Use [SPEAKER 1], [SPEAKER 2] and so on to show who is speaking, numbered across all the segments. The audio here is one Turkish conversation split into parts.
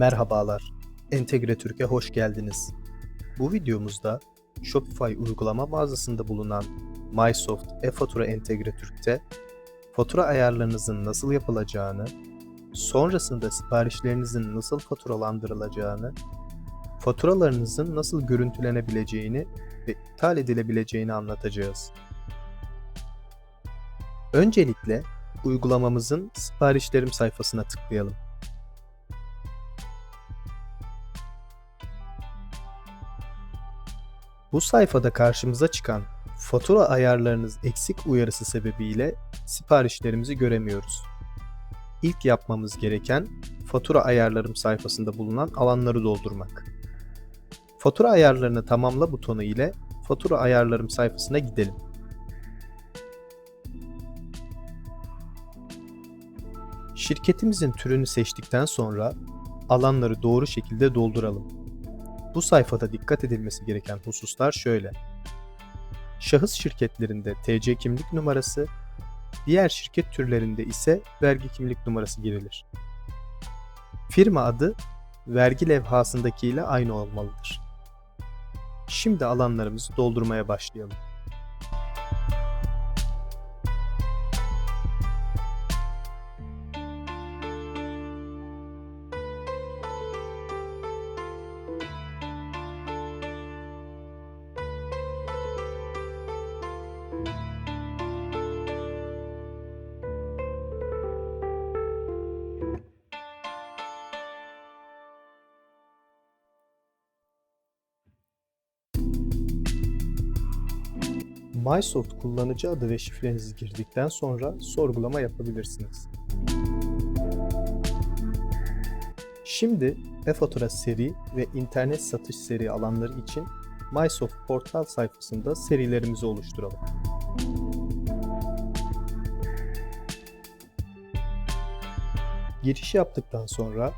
[SPEAKER 1] Merhabalar, Entegre Türkiye hoş geldiniz. Bu videomuzda Shopify uygulama mağazasında bulunan MySoft e-fatura Entegre Türk'te fatura ayarlarınızın nasıl yapılacağını, sonrasında siparişlerinizin nasıl faturalandırılacağını, faturalarınızın nasıl görüntülenebileceğini ve iptal edilebileceğini anlatacağız. Öncelikle uygulamamızın siparişlerim sayfasına tıklayalım. Bu sayfada karşımıza çıkan fatura ayarlarınız eksik uyarısı sebebiyle siparişlerimizi göremiyoruz. İlk yapmamız gereken fatura ayarlarım sayfasında bulunan alanları doldurmak. Fatura ayarlarını tamamla butonu ile fatura ayarlarım sayfasına gidelim. Şirketimizin türünü seçtikten sonra alanları doğru şekilde dolduralım. Bu sayfada dikkat edilmesi gereken hususlar şöyle. Şahıs şirketlerinde TC kimlik numarası, diğer şirket türlerinde ise vergi kimlik numarası girilir. Firma adı vergi levhasındaki ile aynı olmalıdır. Şimdi alanlarımızı doldurmaya başlayalım. MySoft kullanıcı adı ve şifrenizi girdikten sonra sorgulama yapabilirsiniz. Şimdi e-fatura seri ve internet satış seri alanları için MySoft portal sayfasında serilerimizi oluşturalım. Giriş yaptıktan sonra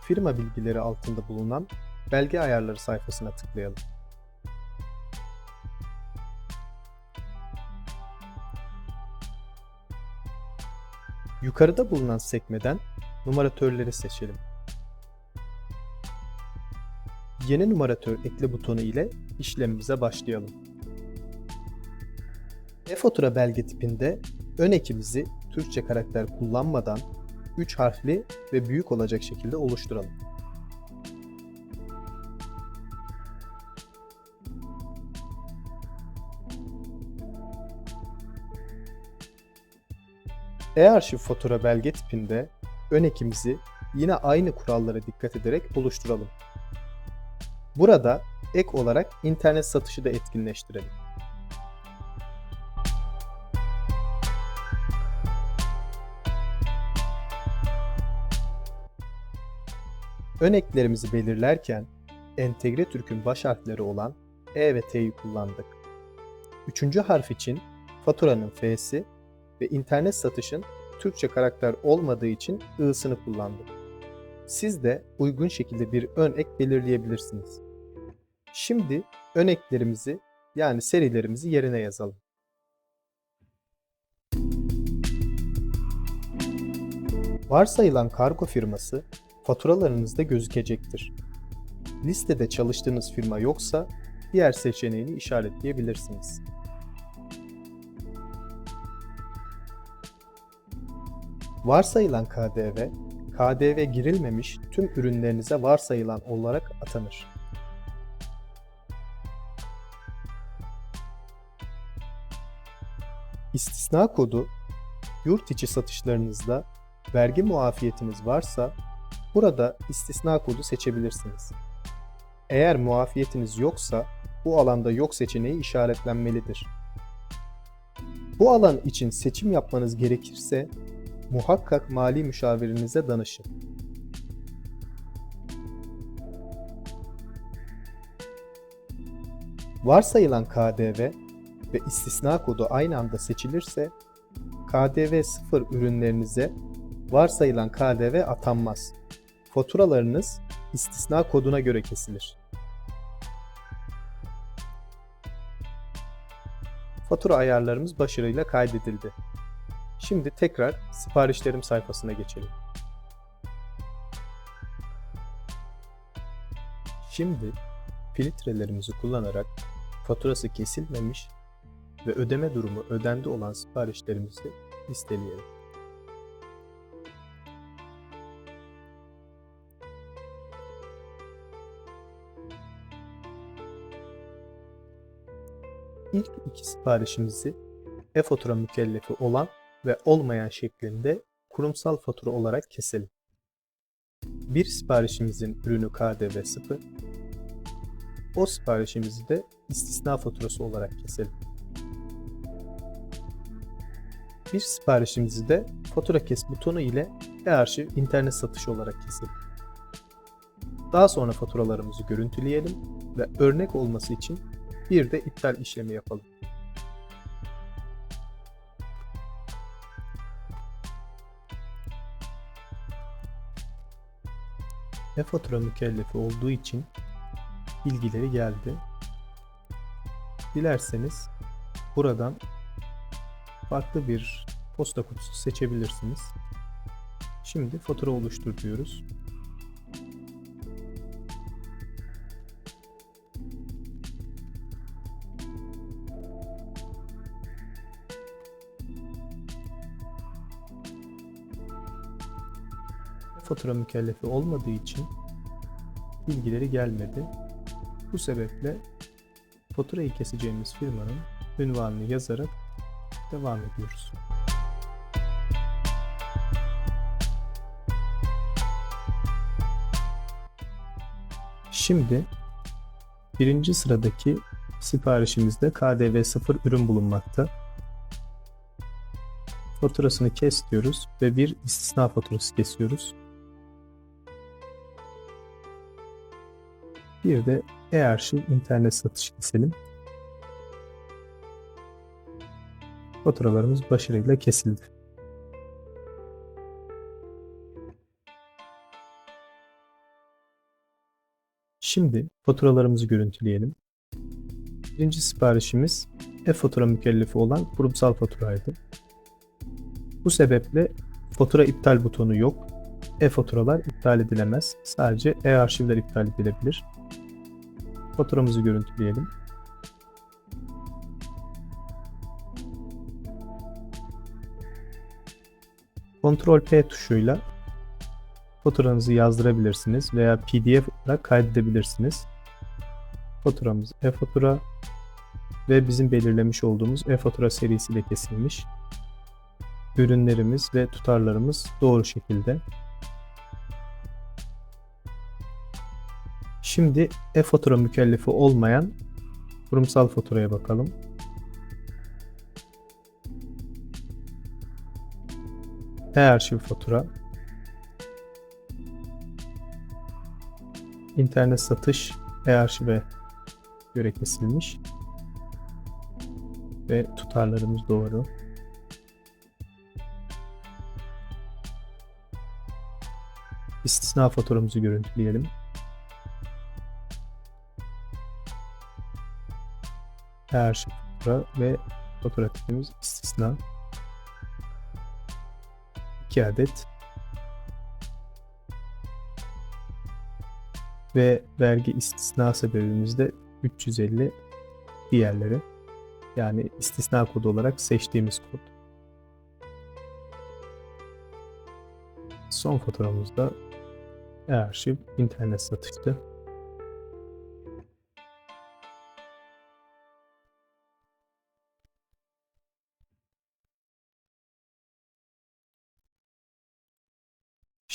[SPEAKER 1] firma bilgileri altında bulunan belge ayarları sayfasına tıklayalım. Yukarıda bulunan sekmeden numaratörleri seçelim. Yeni numaratör ekle butonu ile işlemimize başlayalım. E-fatura belge tipinde ön ekimizi Türkçe karakter kullanmadan 3 harfli ve büyük olacak şekilde oluşturalım. E-arşiv fatura belge tipinde ön ekimizi yine aynı kurallara dikkat ederek oluşturalım. Burada ek olarak internet satışı da etkinleştirelim. Ön eklerimizi belirlerken Entegre Türk'ün baş harfleri olan E ve T'yi kullandık. Üçüncü harf için faturanın F'si ve internet satışın Türkçe karakter olmadığı için I'sını kullandım. Siz de uygun şekilde bir ön ek belirleyebilirsiniz. Şimdi ön eklerimizi yani serilerimizi yerine yazalım. Varsayılan kargo firması faturalarınızda gözükecektir. Listede çalıştığınız firma yoksa diğer seçeneğini işaretleyebilirsiniz. Varsayılan KDV, KDV girilmemiş tüm ürünlerinize varsayılan olarak atanır. İstisna kodu, yurt içi satışlarınızda vergi muafiyetiniz varsa burada istisna kodu seçebilirsiniz. Eğer muafiyetiniz yoksa bu alanda yok seçeneği işaretlenmelidir. Bu alan için seçim yapmanız gerekirse muhakkak mali müşavirinize danışın. Varsayılan KDV ve istisna kodu aynı anda seçilirse KDV 0 ürünlerinize varsayılan KDV atanmaz. Faturalarınız istisna koduna göre kesilir. Fatura ayarlarımız başarıyla kaydedildi. Şimdi tekrar siparişlerim sayfasına geçelim. Şimdi filtrelerimizi kullanarak faturası kesilmemiş ve ödeme durumu ödendi olan siparişlerimizi listeleyelim. İlk iki siparişimizi e-fatura mükellefi olan ve olmayan şeklinde kurumsal fatura olarak keselim. Bir siparişimizin ürünü KDV 0, o siparişimizi de istisna faturası olarak keselim. Bir siparişimizi de fatura kes butonu ile e-arşiv internet satışı olarak keselim. Daha sonra faturalarımızı görüntüleyelim ve örnek olması için bir de iptal işlemi yapalım. E-fatura mükellefi olduğu için bilgileri geldi. Dilerseniz buradan farklı bir posta kutusu seçebilirsiniz. Şimdi fatura oluştur diyoruz. Fatura mükellefi olmadığı için bilgileri gelmedi. Bu sebeple faturayı keseceğimiz firmanın ünvanını yazarak devam ediyoruz. Şimdi birinci sıradaki siparişimizde KDV 0 ürün bulunmakta. Faturasını kes diyoruz ve bir istisna faturası kesiyoruz. Bir de e-arşiv internet satış keselim. Faturalarımız başarıyla kesildi. Şimdi faturalarımızı görüntüleyelim. Birinci siparişimiz e-fatura mükellefi olan kurumsal faturaydı. Bu sebeple fatura iptal butonu yok. E-faturalar iptal edilemez. Sadece e-arşivler iptal edilebilir. Faturamızı görüntüleyelim. Ctrl P tuşuyla faturanızı yazdırabilirsiniz veya PDF olarak kaydedebilirsiniz. Faturamız e-fatura ve bizim belirlemiş olduğumuz e-fatura serisiyle kesilmiş. Ürünlerimiz ve tutarlarımız doğru şekilde. Şimdi e-fatura mükellefi olmayan kurumsal faturaya bakalım. E-arşiv fatura. İnternet satış e-arşive göre kesilmiş. Ve tutarlarımız doğru. İstisna faturamızı görüntüleyelim. E-arşiv fatura ve fatura tipimiz istisna. 2 adet ve vergi istisna sebebimiz de 350 diğerleri. Yani istisna kodu olarak seçtiğimiz kod. Son faturamızda e-arşiv internet satıştı.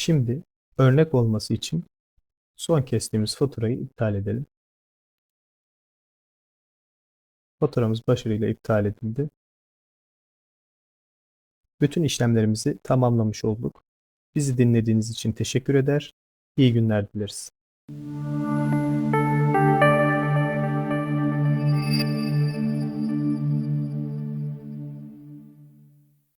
[SPEAKER 1] Şimdi örnek olması için son kestiğimiz faturayı iptal edelim. Faturamız başarıyla iptal edildi. Bütün işlemlerimizi tamamlamış olduk. Bizi dinlediğiniz için teşekkür eder. İyi günler dileriz.